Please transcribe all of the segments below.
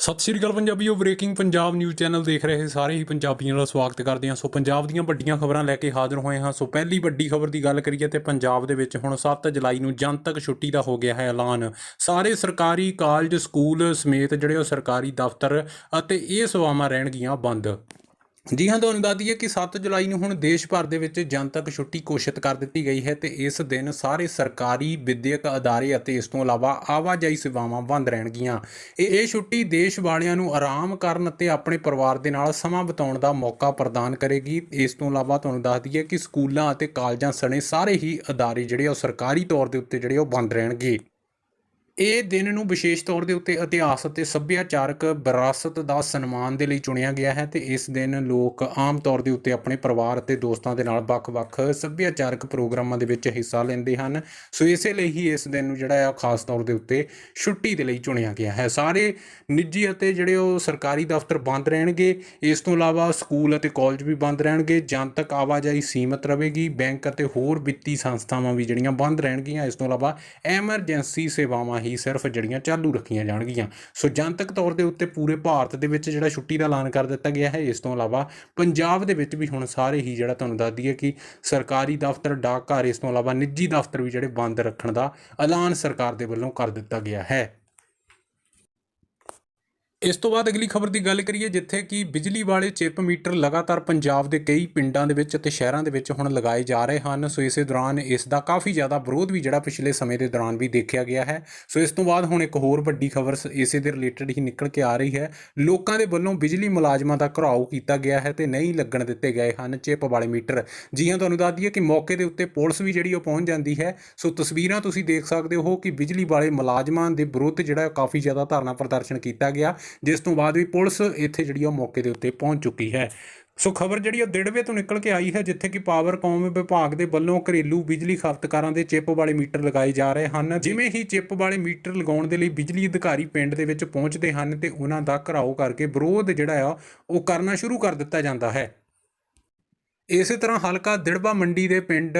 ਸਤਿ ਸ਼੍ਰੀ ਅਕਾਲ ਪੰਜਾਬੀਓ ਬ੍ਰੇਕਿੰਗ ਪੰਜਾਬ ਨਿਊਜ਼ ਚੈਨਲ ਦੇਖ ਰਹੇ ਸਾਰੇ ਹੀ ਪੰਜਾਬੀਆਂ ਦਾ ਸਵਾਗਤ ਕਰਦੇ ਹਾਂ। ਸੋ ਪੰਜਾਬ ਦੀਆਂ ਵੱਡੀਆਂ ਖਬਰਾਂ ਲੈ ਕੇ ਹਾਜ਼ਰ ਹੋਏ ਹਾਂ। ਸੋ ਪਹਿਲੀ ਵੱਡੀ ਖਬਰ ਦੀ ਗੱਲ ਕਰੀਏ ਤੇ ਪੰਜਾਬ ਦੇ ਵਿੱਚ ਹੁਣ 7 ਜੁਲਾਈ ਨੂੰ ਜਨਤਕ ਛੁੱਟੀ ਦਾ ਹੋ ਗਿਆ ਹੈ ਐਲਾਨ। ਸਾਰੇ ਸਰਕਾਰੀ ਕਾਲਜ, ਸਕੂਲ ਸਮੇਤ ਜਿਹੜੇ ਉਹ ਸਰਕਾਰੀ ਦਫ਼ਤਰ ਅਤੇ ਇਹ ਸੇਵਾਵਾਂ ਰਹਿਣਗੀਆਂ ਬੰਦ। ਜੀ ਹਾਂ, ਤੁਹਾਨੂੰ ਦੱਸ ਦਈਏ ਕਿ 7 ਜੁਲਾਈ ਨੂੰ ਹੁਣ ਦੇਸ਼ ਭਰ ਦੇ ਵਿੱਚ ਜਨਤਕ ਛੁੱਟੀ ਘੋਸ਼ਿਤ ਕਰ ਦਿੱਤੀ ਗਈ ਹੈ ਤੇ ਇਸ ਦਿਨ ਸਾਰੇ ਸਰਕਾਰੀ ਵਿਦਿਅਕ ਅਦਾਰੇ ਅਤੇ ਇਸ ਤੋਂ ਇਲਾਵਾ ਆਵਾਜਾਈ ਸੇਵਾਵਾਂ ਬੰਦ ਰਹਿਣਗੀਆਂ। ਇਹ ਇਹ ਛੁੱਟੀ ਦੇਸ਼ ਵਾਲਿਆਂ ਨੂੰ ਆਰਾਮ ਕਰਨ ਅਤੇ ਆਪਣੇ ਪਰਿਵਾਰ ਦੇ ਨਾਲ ਸਮਾਂ ਬਿਤਾਉਣ ਦਾ ਮੌਕਾ ਪ੍ਰਦਾਨ ਕਰੇਗੀ। ਇਸ ਤੋਂ ਇਲਾਵਾ ਤੁਹਾਨੂੰ ਦੱਸ ਦਈਏ ਕਿ ਸਕੂਲਾਂ ਅਤੇ ਕਾਲਜਾਂ ਸਣੇ ਸਾਰੇ ਹੀ ਅਦਾਰੇ ਜਿਹੜੇ ਉਹ ਸਰਕਾਰੀ ਤੌਰ ਦੇ ਉੱਤੇ ਜਿਹੜੇ ਉਹ ਬੰਦ ਰਹਿਣਗੇ। ਇਹ ਦਿਨ ਨੂੰ ਵਿਸ਼ੇਸ਼ ਤੌਰ ਦੇ ਉੱਤੇ ਇਤਿਹਾਸ ਅਤੇ ਸੱਭਿਆਚਾਰਕ ਵਿਰਾਸਤ ਦਾ ਸਨਮਾਨ ਦੇ ਲਈ ਚੁਣਿਆ ਗਿਆ ਹੈ ਤੇ ਇਸ ਦਿਨ ਲੋਕ ਆਮ ਤੌਰ ਦੇ ਉੱਤੇ ਆਪਣੇ ਪਰਿਵਾਰ ਅਤੇ ਦੋਸਤਾਂ ਦੇ ਨਾਲ ਵੱਖ-ਵੱਖ ਸੱਭਿਆਚਾਰਕ ਪ੍ਰੋਗਰਾਮਾਂ ਦੇ ਵਿੱਚ ਹਿੱਸਾ ਲੈਂਦੇ ਹਨ। ਸੋ ਇਸੇ ਲਈ ਹੀ ਇਸ ਦਿਨ ਨੂੰ ਜਿਹੜਾ ਆ ਖਾਸ ਤੌਰ ਦੇ ਉੱਤੇ ਛੁੱਟੀ ਦੇ ਲਈ ਚੁਣਿਆ ਗਿਆ ਹੈ। ਸਾਰੇ ਨਿੱਜੀ ਅਤੇ ਜਿਹੜੇ ਉਹ ਸਰਕਾਰੀ ਦਫ਼ਤਰ ਬੰਦ ਰਹਿਣਗੇ, ਇਸ ਤੋਂ ਇਲਾਵਾ ਸਕੂਲ ਅਤੇ ਕਾਲਜ ਵੀ ਬੰਦ ਰਹਿਣਗੇ, ਜਨਤਕ ਆਵਾਜਾਈ ਸੀਮਤ ਰਹੇਗੀ, ਬੈਂਕ ਅਤੇ ਹੋਰ ਵਿੱਤੀ ਸੰਸਥਾਵਾਂ ਵੀ ਜਿਹੜੀਆਂ ਬੰਦ ਰਹਿਣਗੀਆਂ, ਇਸ ਤੋਂ ਇਲਾਵਾ ਐਮਰਜੈਂਸੀ ਸੇਵਾਵਾਂ ਹੀ ਸਿਰਫ ਜਿਹੜੀਆਂ ਚਾਲੂ ਰੱਖੀਆਂ ਜਾਣਗੀਆਂ। ਸੋ ਜਨਤਕ ਤੌਰ ਦੇ ਉੱਤੇ ਪੂਰੇ ਭਾਰਤ ਦੇ ਵਿੱਚ ਜਿਹੜਾ ਛੁੱਟੀ ਦਾ ਐਲਾਨ ਕਰ ਦਿੱਤਾ ਗਿਆ ਹੈ, ਇਸ ਤੋਂ ਇਲਾਵਾ ਪੰਜਾਬ ਦੇ ਵਿੱਚ ਵੀ ਹੁਣ ਸਾਰੇ ਹੀ ਜਿਹੜਾ ਤੁਹਾਨੂੰ ਦੱਸ ਦਈਏ ਕਿ ਸਰਕਾਰੀ ਦਫ਼ਤਰ, ਡਾਕਘਰ, ਇਸ ਤੋਂ ਇਲਾਵਾ ਨਿੱਜੀ ਦਫ਼ਤਰ ਵੀ ਜਿਹੜੇ ਬੰਦ ਰੱਖਣ ਦਾ ਐਲਾਨ ਸਰਕਾਰ ਦੇ ਵੱਲੋਂ ਕਰ ਦਿੱਤਾ ਗਿਆ ਹੈ। ਇਸ ਤੋਂ ਬਾਅਦ ਅਗਲੀ ਖਬਰ ਦੀ ਗੱਲ ਕਰੀਏ ਜਿੱਥੇ ਕਿ ਬਿਜਲੀ ਵਾਲੇ ਚਿਪ ਮੀਟਰ ਲਗਾਤਾਰ ਪੰਜਾਬ ਦੇ ਕਈ ਪਿੰਡਾਂ ਦੇ ਵਿੱਚ ਅਤੇ ਸ਼ਹਿਰਾਂ ਦੇ ਵਿੱਚ ਹੁਣ ਲਗਾਏ ਜਾ ਰਹੇ ਹਨ। ਸੋ ਇਸੇ ਦੌਰਾਨ ਇਸ ਦਾ ਕਾਫੀ ਜ਼ਿਆਦਾ ਵਿਰੋਧ ਵੀ ਜਿਹੜਾ ਪਿਛਲੇ ਸਮੇਂ ਦੇ ਦੌਰਾਨ ਵੀ ਦੇਖਿਆ ਗਿਆ ਹੈ। ਸੋ ਇਸ ਤੋਂ ਬਾਅਦ ਹੁਣ ਇੱਕ ਹੋਰ ਵੱਡੀ ਖਬਰ ਇਸੇ ਦੇ ਰਿਲੇਟਡ ਹੀ ਨਿਕਲ ਕੇ ਆ ਰਹੀ ਹੈ। ਲੋਕਾਂ ਦੇ ਵੱਲੋਂ ਬਿਜਲੀ ਮੁਲਾਜ਼ਮਾਂ ਦਾ ਘਰਾਓ ਕੀਤਾ ਗਿਆ ਹੈ ਤੇ ਨਹੀਂ ਲੱਗਣ ਦਿੱਤੇ ਗਏ ਹਨ ਚਿਪ ਵਾਲੇ ਮੀਟਰ। ਜੀ ਹਾਂ, ਤੁਹਾਨੂੰ ਦੱਸ ਦਈਏ ਕਿ ਮੌਕੇ ਦੇ ਉੱਤੇ ਪੁਲਿਸ ਵੀ ਜਿਹੜੀ ਉਹ ਪਹੁੰਚ ਜਾਂਦੀ ਹੈ। ਸੋ ਤਸਵੀਰਾਂ ਤੁਸੀਂ ਦੇਖ ਸਕਦੇ ਹੋ ਕਿ ਬਿਜਲੀ ਵਾਲੇ ਮੁਲਾਜ਼ਮਾਂ ਦੇ ਵਿਰੁੱਧ ਜਿਹੜਾ ਕਾਫੀ ਜ਼ਿਆਦਾ ਧਰਨਾ ਪ੍ਰਦਰਸ਼ਨ ਕੀਤਾ ਗਿਆ। ਜਿਸ ਤੋਂ ਬਾਅਦ ਵੀ ਪੁਲਿਸ ਇੱਥੇ ਜਿਹੜੀ ਉਹ ਮੌਕੇ ਦੇ ਉੱਤੇ ਪਹੁੰਚ ਚੁੱਕੀ ਹੈ। ਸੋ ਖਬਰ ਜਿਹੜੀ ਉਹ ਦਿੜਵੇ ਤੋਂ ਨਿਕਲ ਕੇ ਆਈ ਹੈ, ਜਿੱਥੇ ਕਿ ਪਾਵਰ ਕੌਮ ਵਿਭਾਗ ਦੇ ਵੱਲੋਂ ਘਰੇਲੂ ਬਿਜਲੀ ਖਪਤਕਾਰਾਂ ਦੇ ਚਿੱਪ ਵਾਲੇ ਮੀਟਰ ਲਗਾਏ ਜਾ ਰਹੇ ਹਨ। ਜਿਵੇਂ ਹੀ ਚਿੱਪ ਵਾਲੇ ਮੀਟਰ ਲਗਾਉਣ ਦੇ ਲਈ ਬਿਜਲੀ ਅਧਿਕਾਰੀ ਪਿੰਡ ਦੇ ਵਿੱਚ ਪਹੁੰਚਦੇ ਹਨ ਤੇ ਉਹਨਾਂ ਦਾ ਘਰਾਓ ਕਰਕੇ ਵਿਰੋਧ ਜਿਹੜਾ ਆ ਉਹ ਕਰਨਾ ਸ਼ੁਰੂ ਕਰ ਦਿੱਤਾ ਜਾਂਦਾ ਹੈ। ਇਸੇ ਤਰ੍ਹਾਂ ਹਲਕਾ ਦਿੜਬਾ ਮੰਡੀ ਦੇ ਪਿੰਡ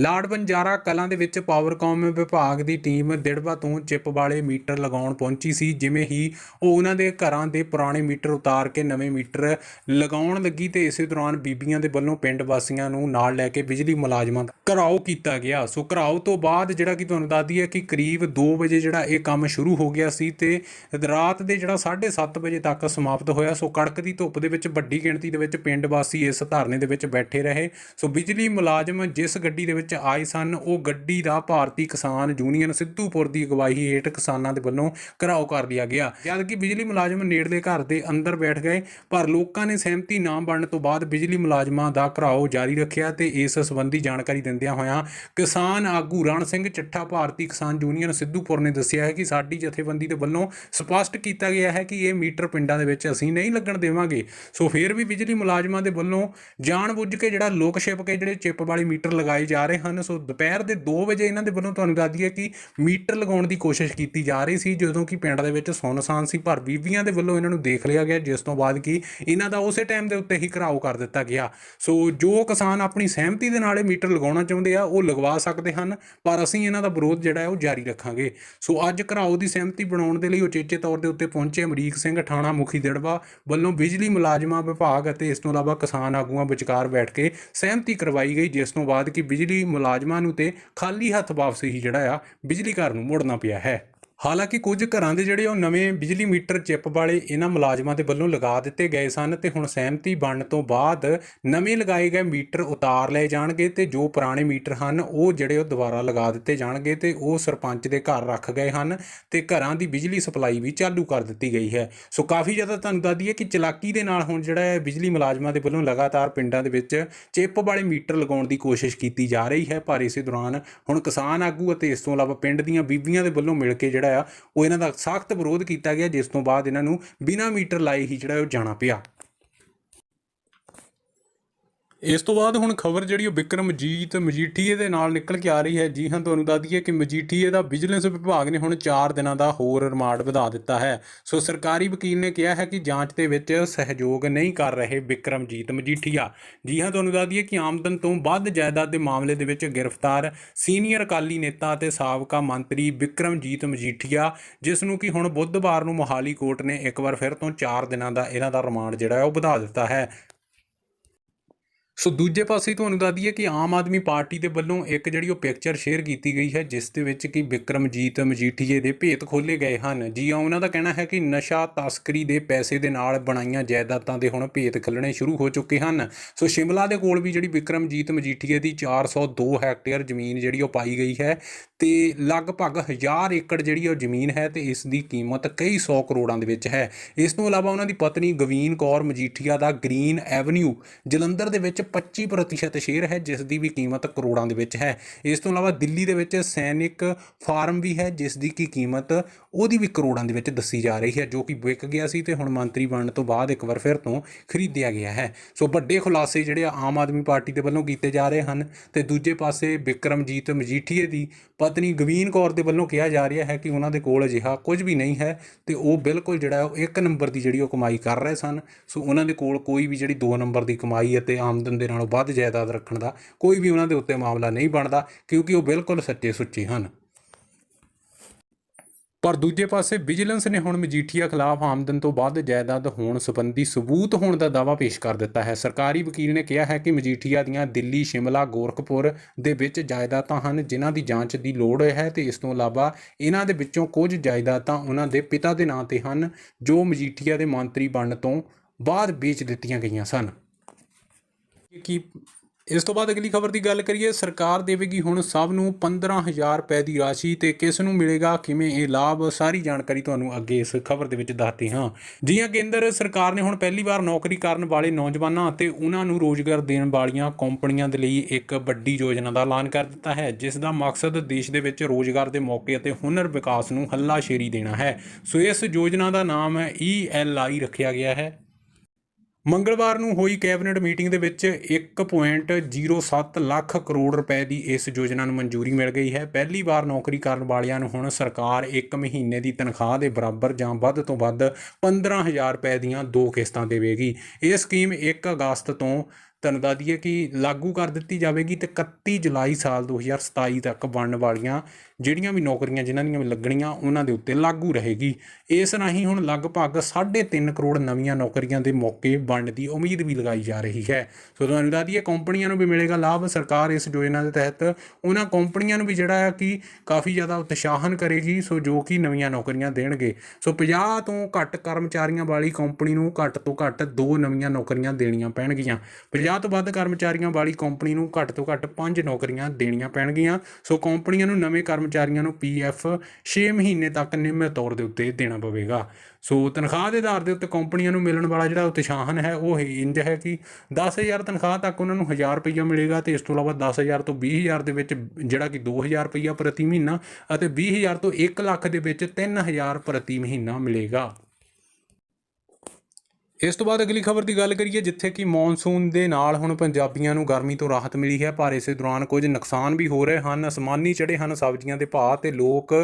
ਲਾੜ ਬੰਜਾਰਾ ਕਲਾਂ ਦੇ ਵਿੱਚ ਪਾਵਰਕਾਮ ਵਿਭਾਗ ਦੀ ਟੀਮ ਦਿੜਬਾ ਤੋਂ ਚਿੱਪ ਵਾਲੇ ਮੀਟਰ ਲਗਾਉਣ ਪਹੁੰਚੀ ਸੀ, ਜਿਵੇਂ ਹੀ ਉਹ ਉਹਨਾਂ ਦੇ ਘਰਾਂ ਦੇ ਪੁਰਾਣੇ ਮੀਟਰ ਉਤਾਰ ਕੇ ਨਵੇਂ ਮੀਟਰ ਲਗਾਉਣ ਲੱਗੀ ਤੇ ਇਸੇ ਦੌਰਾਨ ਬੀਬੀਆਂ ਦੇ ਵੱਲੋਂ ਪਿੰਡ ਵਾਸੀਆਂ ਨੂੰ ਨਾਲ ਲੈ ਕੇ ਬਿਜਲੀ ਮੁਲਾਜ਼ਮਾਂ ਦਾ ਘਰਾਓ ਕੀਤਾ ਗਿਆ। ਸੋ ਘਰਾਓ ਤੋਂ ਬਾਅਦ ਜਿਹੜਾ ਕਿ ਤੁਹਾਨੂੰ ਦੱਸਦੀ ਹੈ ਕਿ ਕਰੀਬ 2 ਵਜੇ ਜਿਹੜਾ ਇਹ ਕੰਮ ਸ਼ੁਰੂ ਹੋ ਗਿਆ ਸੀ ਤੇ ਰਾਤ ਦੇ ਜਿਹੜਾ 7:30 ਵਜੇ ਤੱਕ ਸਮਾਪਤ ਹੋਇਆ। ਸੋ ਕੜਕਦੀ ਧੁੱਪ ਦੇ ਵਿੱਚ ਵੱਡੀ ਗਿਣਤੀ ਦੇ ਵਿੱਚ ਪਿੰਡ ਵਾਸੀ ਇਸ ਧਰਨੇ ਦੇ ਵਿੱਚ ਬੈਠੇ ਰਹੇ। ਸੋ ਬਿਜਲੀ ਮੁਲਾਜ਼ਮ ਜਿਸ ਗੱਡੀ ਦੇ ਵਿੱਚ ਆਏ ਸਨ। ਉਹ ਗੱਡੀ ਦਾ ਭਾਰਤੀ ਕਿਸਾਨ ਯੂਨੀਅਨ ਸਿੱਧੂਪੁਰ ਦੀ ਅਗਵਾਈ ਹੇਠ ਕਿਸਾਨਾਂ ਦੇ ਵੱਲੋਂ ਘਰਾਓ ਕਰ ਲਿਆ ਗਿਆ। ਜਦਕਿ ਬਿਜਲੀ ਮੁਲਾਜ਼ਮ ਨੇੜਲੇ ਘਰ ਦੇ ਅੰਦਰ ਬੈਠ ਗਏ, ਪਰ ਲੋਕਾਂ ਨੇ ਸਹਿਮਤੀ ਨਾ ਬਣਨ ਤੋਂ ਬਾਅਦ ਬਿਜਲੀ ਮੁਲਾਜ਼ਮਾਂ ਦਾ ਘਰਾਓ ਜਾਰੀ ਰੱਖਿਆ ਤੇ ਇਸ ਸੰਬੰਧੀ ਜਾਣਕਾਰੀ ਦਿੰਦਿਆਂ ਹੋਇਆਂ ਕਿਸਾਨ ਆਗੂ ਰਣ ਸਿੰਘ ਚੱਠਾ ਭਾਰਤੀ ਕਿਸਾਨ ਯੂਨੀਅਨ ਸਿੱਧੂਪੁਰ ਨੇ ਦੱਸਿਆ ਹੈ ਕਿ ਸਾਡੀ ਜਥੇਬੰਦੀ ਦੇ ਵੱਲੋਂ ਸਪਸ਼ਟ ਕੀਤਾ ਗਿਆ ਹੈ ਕਿ ਇਹ ਮੀਟਰ ਪਿੰਡਾਂ ਦੇ ਵਿੱਚ ਅਸੀਂ ਨਹੀਂ ਲੱਗਣ ਦੇਵਾਂਗੇ। ਸੋ ਫਿਰ ਵੀ ਬਿਜਲੀ ਮੁਲਾਜ਼ਮਾਂ ਦੇ ਵੱਲੋਂ ਜਾਣਬੁੱਝ ਕੇ ਜਿਹੜਾ ਲੋਕ ਛਿਪ ਕੇ ਜਿਹੜੇ ਚਿੱਪ ਵਾਲੇ ਮੀਟਰ ਲਗਾਏ ਜਾ ਰਹੇ ਹਨ। ਸੋ ਦੁਪਹਿਰ ਦੇ 2 ਵਜੇ ਇਹਨਾਂ ਦੇ ਵੱਲੋਂ ਤੁਹਾਨੂੰ ਦੱਸ ਦਈਏ ਕਿ ਮੀਟਰ ਲਗਾਉਣ ਦੀ ਕੋਸ਼ਿਸ਼ ਕੀਤੀ ਜਾ ਰਹੀ ਸੀ, ਜਦੋਂ ਕਿ ਪਿੰਡ ਦੇ ਵਿੱਚ ਸੁੰਨਸਾਨ ਸੀ, ਪਰ ਬੀਬੀਆਂ ਦੇ ਵੱਲੋਂ ਇਹਨਾਂ ਨੂੰ ਦੇਖ ਲਿਆ ਗਿਆ, ਜਿਸ ਤੋਂ ਬਾਅਦ ਕਿ ਇਹਨਾਂ ਦਾ ਉਸੇ ਟਾਈਮ ਦੇ ਉੱਤੇ ਹੀ ਘਰਾਓ ਕਰ ਦਿੱਤਾ ਗਿਆ। ਸੋ ਜੋ ਕਿਸਾਨ ਆਪਣੀ ਸਹਿਮਤੀ ਦੇ ਨਾਲ ਇਹ ਮੀਟਰ ਲਗਾਉਣਾ ਚਾਹੁੰਦੇ ਆ, ਉਹ ਲਗਵਾ ਸਕਦੇ ਹਨ, ਪਰ ਅਸੀਂ ਇਹਨਾਂ ਦਾ ਵਿਰੋਧ ਜਿਹੜਾ ਹੈ ਉਹ ਜਾਰੀ ਰੱਖਾਂਗੇ। ਸੋ ਅੱਜ ਘਰਾਓ ਦੀ ਸਹਿਮਤੀ ਬਣਾਉਣ ਦੇ ਲਈ ਉਚੇਚੇ ਤੌਰ ਦੇ ਉੱਤੇ ਪਹੁੰਚੇ ਅਮਰੀਕ ਸਿੰਘ ਠਾਣਾ, ਮੁਖੀ ਦਿੜਵਾ ਵੱਲੋਂ ਬਿਜਲੀ ਮੁਲਾਜ਼ਮਾਂ ਵਿਭਾਗ ਅਤੇ ਇਸ ਤੋਂ ਇਲਾਵਾ ਕਿਸਾਨ ਆਗੂਆਂ ਵਿਚਕਾਰ ਬੈਠ ਕੇ ਸਹਿਮਤੀ ਕਰਵਾਈ ਗਈ, ਜਿਸ ਤੋਂ ਬਾਅਦ ਕਿ ਬਿਜਲੀ ਮੁਲਾਜ਼ਮਾਂ ਨੂੰ ਤੇ ਖਾਲੀ ਹੱਥ ਵਾਪਸ ਹੀ ਜਿਹੜਾ ਆ, ਬਿਜਲੀ ਘਰ ਨੂੰ ਮੁੜਨਾ ਪਿਆ ਹੈ। ਹਾਲਾਂਕਿ ਕੁਝ ਘਰਾਂ ਦੇ ਜਿਹੜੇ ਉਹ ਨਵੇਂ ਬਿਜਲੀ ਮੀਟਰ ਚਿੱਪ ਵਾਲੇ ਇਹਨਾਂ ਮੁਲਾਜ਼ਮਾਂ ਦੇ ਵੱਲੋਂ ਲਗਾ ਦਿੱਤੇ ਗਏ ਸਨ ਤੇ ਹੁਣ ਸਹਿਮਤੀ ਬਣਨ ਤੋਂ ਬਾਅਦ ਨਵੇਂ ਲਗਾਏ ਗਏ ਮੀਟਰ ਉਤਾਰ ਲਏ ਜਾਣਗੇ ਤੇ ਜੋ ਪੁਰਾਣੇ ਮੀਟਰ ਹਨ ਉਹ ਜਿਹੜੇ ਉਹ ਦੁਬਾਰਾ ਲਗਾ ਦਿੱਤੇ ਜਾਣਗੇ ਤੇ ਉਹ ਸਰਪੰਚ ਦੇ ਘਰ ਰੱਖ ਗਏ ਹਨ ਤੇ ਘਰਾਂ ਦੀ ਬਿਜਲੀ ਸਪਲਾਈ ਵੀ ਚਾਲੂ ਕਰ ਦਿੱਤੀ ਗਈ ਹੈ। ਸੋ ਕਾਫੀ ਜ਼ਿਆਦਾ ਤੁਹਾਨੂੰ ਦੱਸ ਦਈਏ ਕਿ ਚਲਾਕੀ ਦੇ ਨਾਲ ਹੁਣ ਜਿਹੜਾ ਹੈ ਬਿਜਲੀ ਮੁਲਾਜ਼ਮਾਂ ਦੇ ਵੱਲੋਂ ਲਗਾਤਾਰ ਪਿੰਡਾਂ ਦੇ ਵਿੱਚ ਚਿੱਪ ਵਾਲੇ ਮੀਟਰ ਲਗਾਉਣ ਦੀ ਕੋਸ਼ਿਸ਼ ਕੀਤੀ ਜਾ ਰਹੀ ਹੈ ਪਰ ਇਸੇ ਦੌਰਾਨ ਹੁਣ ਕਿਸਾਨ ਆਗੂ ਅਤੇ ਇਸ ਤੋਂ ਇਲਾਵਾ ਪਿੰਡ ਦੀਆਂ ਬੀਬੀਆਂ ਦੇ ਵੱਲੋਂ ਮਿਲ ਕੇ ਜਿਹੜਾ ਆ, ਉਹ ਇਹਨਾਂ ਦਾ ਸਖਤ ਵਿਰੋਧ ਕੀਤਾ ਗਿਆ, ਜਿਸ ਤੋਂ ਬਾਅਦ ਇਹਨਾਂ ਨੂੰ ਬਿਨਾਂ ਮੀਟਰ ਲਾਏ ਹੀ ਜਿਹੜਾ ਉਹ ਜਾਣਾ ਪਿਆ। ਇਸ ਤੋਂ ਬਾਅਦ ਹੁਣ ਖਬਰ ਜਿਹੜੀ ਉਹ ਵਿਕਰਮਜੀਤ ਮਜੀਠੀਏ ਦੇ ਨਾਲ ਨਿਕਲ ਕੇ ਆ ਰਹੀ ਹੈ। ਜੀ ਹਾਂ, ਤੁਹਾਨੂੰ ਦੱਸ ਦਈਏ ਕਿ ਮਜੀਠੀਏ ਦਾ ਵਿਜੀਲੈਂਸ ਵਿਭਾਗ ਨੇ ਹੁਣ 4 ਦਿਨਾਂ ਦਾ ਹੋਰ ਰਿਮਾਂਡ ਵਧਾ ਦਿੱਤਾ ਹੈ। ਸੋ ਸਰਕਾਰੀ ਵਕੀਲ ਨੇ ਕਿਹਾ ਹੈ ਕਿ ਜਾਂਚ ਦੇ ਵਿੱਚ ਸਹਿਯੋਗ ਨਹੀਂ ਕਰ ਰਹੇ ਵਿਕਰਮਜੀਤ ਮਜੀਠੀਆ। ਜੀ ਹਾਂ, ਤੁਹਾਨੂੰ ਦੱਸ ਦਈਏ ਕਿ ਆਮਦਨ ਤੋਂ ਵੱਧ ਜਾਇਦਾਦ ਦੇ ਮਾਮਲੇ ਦੇ ਵਿੱਚ ਗ੍ਰਿਫਤਾਰ ਸੀਨੀਅਰ ਅਕਾਲੀ ਨੇਤਾ ਅਤੇ ਸਾਬਕਾ ਮੰਤਰੀ ਵਿਕਰਮਜੀਤ ਮਜੀਠੀਆ, ਜਿਸ ਨੂੰ ਕਿ ਹੁਣ ਬੁੱਧਵਾਰ ਨੂੰ ਮੋਹਾਲੀ ਕੋਰਟ ਨੇ ਇੱਕ ਵਾਰ ਫਿਰ ਤੋਂ 4 ਦਿਨਾਂ ਦਾ ਇਹਨਾਂ ਦਾ ਰਿਮਾਂਡ ਜਿਹੜਾ ਹੈ ਉਹ ਵਧਾ ਦਿੱਤਾ ਹੈ। ਸੋ ਦੂਜੇ ਪਾਸੇ ਤੁਹਾਨੂੰ ਦੱਸ ਦਈਏ ਕਿ ਆਮ ਆਦਮੀ ਪਾਰਟੀ ਦੇ ਵੱਲੋਂ ਇੱਕ ਜਿਹੜੀ ਉਹ ਪਿਕਚਰ ਸ਼ੇਅਰ ਕੀਤੀ ਗਈ ਹੈ, ਜਿਸ ਦੇ ਵਿੱਚ ਕਿ ਵਿਕਰਮਜੀਤ ਮਜੀਠੀਏ ਦੇ ਭੇਤ ਖੋਲੇ ਗਏ ਹਨ। ਜੀ ਹਾਂ, ਉਹਨਾਂ ਦਾ ਕਹਿਣਾ ਹੈ ਕਿ ਨਸ਼ਾ ਤਸਕਰੀ ਦੇ ਪੈਸੇ ਦੇ ਨਾਲ ਬਣਾਈਆਂ ਜਾਇਦਾਦਾਂ ਦੇ ਹੁਣ ਭੇਤ ਖੱਲਣੇ ਸ਼ੁਰੂ ਹੋ ਚੁੱਕੇ ਹਨ। ਸੋ ਸ਼ਿਮਲਾ ਦੇ ਕੋਲ ਵੀ ਜਿਹੜੀ ਵਿਕਰਮਜੀਤ ਮਜੀਠੀਏ ਦੀ 402 ਹੈਕਟੇਅਰ ਜ਼ਮੀਨ ਜਿਹੜੀ ਉਹ ਪਾਈ ਗਈ ਹੈ ਤੇ ਲਗਭਗ 1000 ਏਕੜ ਜਿਹੜੀ ਉਹ ਜ਼ਮੀਨ ਹੈ ਤੇ ਇਸ ਦੀ ਕੀਮਤ ਕਈ 100 ਕਰੋੜਾਂ ਦੇ ਵਿੱਚ ਹੈ। ਇਸ ਤੋਂ ਇਲਾਵਾ ਉਹਨਾਂ ਦੀ ਪਤਨੀ ਗਵੀਨ ਕੌਰ ਮਜੀਠੀਆ ਦਾ ਗ੍ਰੀਨ ਐਵਨਿਊ ਜਲੰਧਰ ਦੇ ਵਿੱਚ 25% ਸ਼ੇਅਰ ਹੈ ਜਿਸ ਦੀ ਵੀ ਕੀਮਤ ਕਰੋੜਾਂ ਦੇ ਵਿੱਚ ਹੈ। ਇਸ ਤੋਂ ਇਲਾਵਾ ਦਿੱਲੀ ਦੇ ਵਿੱਚ ਸੈਨਿਕ ਫਾਰਮ ਵੀ ਹੈ ਜਿਸ ਦੀ ਕੀ ਕੀਮਤ ਉਹਦੀ ਵੀ ਕਰੋੜਾਂ ਦੇ ਵਿੱਚ ਦੱਸੀ ਜਾ ਰਹੀ ਹੈ, ਜੋ ਕਿ ਵਿਕ ਗਿਆ ਸੀ ਤੇ ਹੁਣ ਮੰਤਰੀ ਬਣਨ ਤੋਂ ਬਾਅਦ ਇੱਕ ਵਾਰ ਫਿਰ ਤੋਂ ਖਰੀਦਿਆ ਗਿਆ ਹੈ। ਸੋ ਵੱਡੇ ਖੁਲਾਸੇ ਜਿਹੜੇ ਆਮ ਆਦਮੀ ਪਾਰਟੀ ਦੇ ਵੱਲੋਂ ਕੀਤੇ ਜਾ ਰਹੇ ਹਨ ਤੇ ਦੂਜੇ ਪਾਸੇ ਵਿਕਰਮਜੀਤ ਮਜੀਠੀਏ ਦੀ ਪਤਨੀ ਗਵੀਨ ਕੌਰ ਦੇ ਵੱਲੋਂ ਕਿਹਾ ਜਾ ਰਿਹਾ ਹੈ ਕਿ ਉਹਨਾਂ ਦੇ ਕੋਲ ਅਜਿਹਾ ਕੁਝ ਵੀ ਨਹੀਂ ਹੈ ਤੇ ਉਹ ਬਿਲਕੁਲ ਜਿਹੜਾ ਉਹ ਇੱਕ ਨੰਬਰ ਦੀ ਜਿਹੜੀ ਉਹ ਕਮਾਈ ਕਰ ਰਹੇ ਸਨ। ਸੋ ਉਹਨਾਂ ਦੇ ਕੋਲ ਕੋਈ ਵੀ ਜਿਹੜੀ ਦੋ ਨੰਬਰ ਦੀ ਕਮਾਈ ਅਤੇ ਆਮਦਨ ਦੇ ਨਾਲੋਂ ਵੱਧ ਜਾਇਦਾਦ ਰੱਖਣ ਦਾ ਕੋਈ ਵੀ ਉਹਨਾਂ ਦੇ ਉੱਤੇ ਮਾਮਲਾ ਨਹੀਂ ਬਣਦਾ, ਕਿਉਂਕਿ ਉਹ ਬਿਲਕੁਲ ਸੱਚੇ ਸੁੱਚੇ ਹਨ। ਪਰ ਦੂਜੇ ਪਾਸੇ ਵਿਜੀਲੈਂਸ ਨੇ ਹੁਣ ਮਜੀਠੀਆ ਖਿਲਾਫ ਆਮਦਨ ਤੋਂ ਵੱਧ ਜਾਇਦਾਦ ਹੋਣ ਸੰਬੰਧੀ ਸਬੂਤ ਹੋਣ ਦਾ ਦਾਅਵਾ ਪੇਸ਼ ਕਰ ਦਿੱਤਾ ਹੈ। ਸਰਕਾਰੀ ਵਕੀਲ ਨੇ ਕਿਹਾ ਹੈ ਕਿ ਮਜੀਠੀਆ ਦੀਆਂ ਦਿੱਲੀ, ਸ਼ਿਮਲਾ, ਗੋਰਖਪੁਰ ਦੇ ਵਿੱਚ ਜਾਇਦਾਦਾਂ ਹਨ, ਜਿਨ੍ਹਾਂ ਦੀ ਜਾਂਚ ਦੀ ਲੋੜ ਹੈ ਤੇ ਇਸ ਤੋਂ ਇਲਾਵਾ ਇਹਨਾਂ ਦੇ ਵਿੱਚੋਂ ਕੁਝ ਜਾਇਦਾਦਾਂ ਉਹਨਾਂ ਦੇ ਪਿਤਾ ਦੇ ਨਾਂ ਤੇ ਹਨ, ਜੋ ਮਜੀਠੀਆ ਦੇ ਮੰਤਰੀ ਬਣਨ ਤੋਂ ਬਾਅਦ ਵੇਚ ਦਿੱਤੀਆਂ ਗਈਆਂ ਸਨ। ਕਿ ਇਸ ਤੋਂ ਬਾਅਦ ਅਗਲੀ ਖਬਰ ਦੀ ਗੱਲ ਕਰੀਏ, ਸਰਕਾਰ ਦੇਵੇਗੀ ਹੁਣ ਸਭ ਨੂੰ 15000 ਰੁਪਏ ਦੀ ਰਾਸ਼ੀ ਤੇ ਕਿਸ ਨੂੰ ਮਿਲੇਗਾ, ਕਿਵੇਂ ਇਹ ਲਾਭ, ਸਾਰੀ ਜਾਣਕਾਰੀ ਤੁਹਾਨੂੰ ਅੱਗੇ ਇਸ ਖਬਰ ਦੇ ਵਿੱਚ ਦੱਸਦੇ ਹਾਂ। ਜੀ ਕੇਂਦਰ ਸਰਕਾਰ ਨੇ ਹੁਣ ਪਹਿਲੀ ਵਾਰ ਨੌਕਰੀ ਕਰਨ ਵਾਲੇ ਨੌਜਵਾਨਾਂ ਅਤੇ ਉਹਨਾਂ ਨੂੰ ਰੋਜ਼ਗਾਰ ਦੇਣ ਵਾਲੀਆਂ ਕੰਪਨੀਆਂ ਦੇ ਲਈ ਇੱਕ ਵੱਡੀ ਯੋਜਨਾ ਦਾ ਐਲਾਨ ਕਰ ਦਿੱਤਾ ਹੈ, ਜਿਸ ਦਾ ਮਕਸਦ ਦੇਸ਼ ਦੇ ਵਿੱਚ ਰੋਜ਼ਗਾਰ ਦੇ ਮੌਕੇ ਅਤੇ ਹੁਨਰ ਵਿਕਾਸ ਨੂੰ ਹੱਲਾਸ਼ੇਰੀ ਦੇਣਾ ਹੈ। ਸੋ ਇਸ ਯੋਜਨਾ ਦਾ ਨਾਮ ਹੈ ELI ਰੱਖਿਆ ਗਿਆ ਹੈ। ਮੰਗਲਵਾਰ ਨੂੰ ਹੋਈ ਕੈਬਨਿਟ ਮੀਟਿੰਗ ਦੇ ਵਿੱਚ 1.07 ਲੱਖ ਕਰੋੜ ਰੁਪਏ ਦੀ ਇਸ ਯੋਜਨਾ ਨੂੰ ਮਨਜ਼ੂਰੀ ਮਿਲ ਗਈ ਹੈ। ਪਹਿਲੀ ਵਾਰ ਨੌਕਰੀ ਕਰਨ ਵਾਲਿਆਂ ਨੂੰ ਹੁਣ ਸਰਕਾਰ 1 ਮਹੀਨੇ ਦੀ ਤਨਖਾਹ ਦੇ ਬਰਾਬਰ ਜਾਂ ਵੱਧ ਤੋਂ ਵੱਧ 15000 ਰੁਪਏ ਦੀਆਂ ਦੋ ਕਿਸ਼ਤਾਂ ਦੇਵੇਗੀ। ਇਹ ਸਕੀਮ 1 ਅਗਸਤ ਤੋਂ ਤੁਹਾਨੂੰ ਦੱਸ ਦਈਏ ਕਿ ਲਾਗੂ ਕਰ ਦਿੱਤੀ ਜਾਵੇਗੀ ਤੇ 31 ਜੁਲਾਈ ਸਾਲ 2027 ਤੱਕ ਬਣਨ ਵਾਲੀਆਂ ਜਿਹੜੀਆਂ ਵੀ ਨੌਕਰੀਆਂ ਜਿਨ੍ਹਾਂ ਦੀਆਂ ਵੀ ਲੱਗਣੀਆਂ ਉਹਨਾਂ ਦੇ ਉੱਤੇ ਲਾਗੂ ਰਹੇਗੀ। ਇਸ ਰਾਹੀਂ ਹੁਣ ਲਗਭਗ 3.5 ਕਰੋੜ ਨਵੀਆਂ ਨੌਕਰੀਆਂ ਦੇ ਮੌਕੇ ਬਣਨ ਦੀ ਉਮੀਦ ਵੀ ਲਗਾਈ ਜਾ ਰਹੀ ਹੈ। ਸੋ ਤੁਹਾਨੂੰ ਦੱਸ ਦਈਏ ਕੰਪਨੀਆਂ ਨੂੰ ਵੀ ਮਿਲੇਗਾ ਲਾਭ, ਸਰਕਾਰ ਇਸ ਯੋਜਨਾ ਦੇ ਤਹਿਤ ਉਹਨਾਂ ਕੰਪਨੀਆਂ ਨੂੰ ਵੀ ਜਿਹੜਾ ਹੈ ਕਿ ਕਾਫੀ ਜ਼ਿਆਦਾ ਉਤਸ਼ਾਹਨ ਕਰੇਗੀ, ਸੋ ਜੋ ਕਿ ਨਵੀਆਂ ਨੌਕਰੀਆਂ ਦੇਣਗੇ। ਸੋ 50 ਤੋਂ ਘੱਟ ਕਰਮਚਾਰੀਆਂ ਵਾਲੀ ਕੰਪਨੀ ਨੂੰ ਘੱਟ ਤੋਂ ਘੱਟ ਦੋ ਨਵੀਆਂ ਨੌਕਰੀਆਂ ਦੇਣੀਆਂ ਪੈਣਗੀਆਂ। 50 ਤੋਂ ਵੱਧ ਕਰਮਚਾਰੀਆਂ ਵਾਲੀ ਕੰਪਨੀ ਨੂੰ ਘੱਟ ਤੋਂ ਘੱਟ 5 ਨੌਕਰੀਆਂ ਦੇਣੀਆਂ ਪੈਣਗੀਆਂ। ਸੋ ਕੰਪਨੀਆਂ ਨੂੰ ਨਵੇਂ ਕਰਮਚਾਰੀਆਂ ਨੂੰ ਪੀਐਫ 6 ਮਹੀਨੇ ਤੱਕ ਨਿਯਮਿਤ ਤੌਰ ਦੇ ਉੱਤੇ ਦੇਣਾ ਪਵੇਗਾ। ਸੋ ਤਨਖਾਹ ਦੇ ਆਧਾਰ ਦੇ ਉੱਤੇ ਕੰਪਨੀਆਂ ਨੂੰ ਮਿਲਣ ਵਾਲਾ ਜਿਹੜਾ ਉਤਸ਼ਾਹਨ ਹੈ, ਉਹ ਇੰਜ ਹੈ ਕਿ 10000 ਤਨਖਾਹ ਤੱਕ ਉਹਨਾਂ ਨੂੰ 1000 ਰੁਪਈਆ ਮਿਲੇਗਾ ਤੇ ਇਸ ਤੋਂ ਇਲਾਵਾ 10000 ਤੋਂ 20000 ਦੇ ਵਿੱਚ ਜਿਹੜਾ ਕਿ 2000 ਰੁਪਈਆ ਪ੍ਰਤੀ ਮਹੀਨਾ ਅਤੇ 20000 ਤੋਂ 1 ਲੱਖ ਦੇ ਵਿੱਚ 3000 ਪ੍ਰਤੀ ਮਹੀਨਾ ਮਿਲੇਗਾ। ਇਸ ਤੋਂ ਬਾਅਦ ਅਗਲੀ ਖਬਰ ਦੀ ਗੱਲ ਕਰੀਏ, ਜਿੱਥੇ ਕਿ ਮੌਨਸੂਨ ਦੇ ਨਾਲ ਹੁਣ ਪੰਜਾਬੀਆਂ ਨੂੰ ਗਰਮੀ ਤੋਂ ਰਾਹਤ ਮਿਲੀ ਹੈ, ਪਰ ਇਸੇ ਦੌਰਾਨ ਕੁਝ ਨੁਕਸਾਨ ਵੀ ਹੋ ਰਹੇ ਹਨ। ਅਸਮਾਨੀ ਚੜੇ ਹਨ ਸਬਜ਼ੀਆਂ ਦੇ ਭਾਅ ਤੇ ਲੋਕ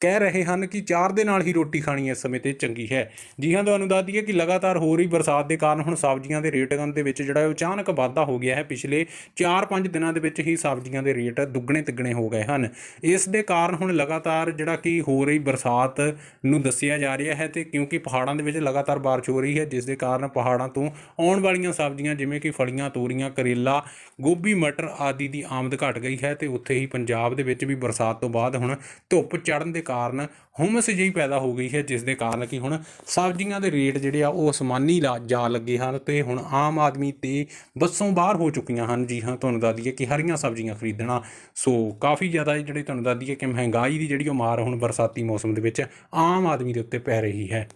ਕਹਿ ਰਹੇ ਹਨ ਕਿ ਚਾਰ ਦੇ ਨਾਲ ਹੀ ਰੋਟੀ ਖਾਣੀ ਇਸ ਸਮੇਂ ਤੇ ਚੰਗੀ ਹੈ। ਜੀ ਹਾਂ, ਤੁਹਾਨੂੰ ਦੱਸ ਦਈਏ ਕਿ ਲਗਾਤਾਰ ਹੋ ਰਹੀ ਬਰਸਾਤ ਦੇ ਕਾਰਨ ਹੁਣ ਸਬਜ਼ੀਆਂ ਦੇ ਰੇਟਾਂ ਦੇ ਵਿੱਚ ਜਿਹੜਾ ਉਹ ਅਚਾਨਕ ਵਾਧਾ ਹੋ ਗਿਆ ਹੈ। ਪਿਛਲੇ 4-5 ਦਿਨਾਂ ਦੇ ਵਿੱਚ ਹੀ ਸਬਜ਼ੀਆਂ ਦੇ ਰੇਟ ਦੁੱਗਣੇ ਤਿੱਗਣੇ ਹੋ ਗਏ ਹਨ। ਇਸ ਦੇ ਕਾਰਨ ਹੁਣ ਲਗਾਤਾਰ ਜਿਹੜਾ ਕਿ ਹੋ ਰਹੀ ਬਰਸਾਤ ਨੂੰ ਦੱਸਿਆ ਜਾ ਰਿਹਾ ਹੈ ਤੇ ਕਿਉਂਕਿ ਪਹਾੜਾਂ ਦੇ ਵਿੱਚ ਲਗਾਤਾਰ ਬਾਰਿਸ਼ ਹੋ ਰਹੀ ਹੈ, ਜਿਸ ਦੇ ਕਾਰਨ ਪਹਾੜਾਂ ਤੋਂ ਆਉਣ ਵਾਲੀਆਂ ਸਬਜ਼ੀਆਂ ਜਿਵੇਂ ਕਿ ਫਲੀਆਂ, ਤੋਰੀਆਂ, ਕਰੇਲਾ, ਗੋਭੀ, ਮਟਰ ਆਦਿ ਦੀ ਆਮਦ ਘਟ ਗਈ ਹੈ ਤੇ ਉੱਥੇ ਹੀ ਪੰਜਾਬ ਦੇ ਵਿੱਚ ਵੀ ਬਰਸਾਤ ਤੋਂ ਬਾਅਦ ਹੁਣ ਧੁੱਪ ਚੜ੍ਹਨ ਦੇ ਕਾਰਨ ਹੁਮਸ ਜਿਹੀ ਪੈਦਾ ਹੋ ਗਈ ਹੈ ਜਿਸ ਦੇ ਕਾਰਨ ਕਿ ਹੁਣ ਸਬਜ਼ੀਆਂ ਦੇ ਰੇਟ ਜਿਹੜੇ ਆ ਉਹ ਅਸਮਾਨੀ ਲਾ ਜਾ ਲੱਗੇ ਹਨ ਤੇ ਹੁਣ ਆਮ ਆਦਮੀ ਤੇ ਬੱਸੋਂ ਬਾਹਰ ਹੋ ਚੁੱਕੀਆਂ ਹਨ। ਜੀ ਹਾਂ, ਤੁਹਾਨੂੰ ਦੱਸ ਦਈਏ ਕਿ ਹਰੀਆਂ ਸਬਜ਼ੀਆਂ ਖਰੀਦਣਾ, ਸੋ ਕਾਫੀ ਜ਼ਿਆਦਾ ਜਿਹੜੇ ਤੁਹਾਨੂੰ ਦੱਸ ਦਈਏ ਕਿ ਮਹਿੰਗਾਈ ਦੀ ਜਿਹੜੀ ਉਹ ਮਾਰ ਹੁਣ ਬਰਸਾਤੀ ਮੌਸਮ ਦੇ ਵਿੱਚ ਆਮ ਆਦਮੀ ਦੇ ਉੱਤੇ ਪੈ ਰਹੀ ਹੈ।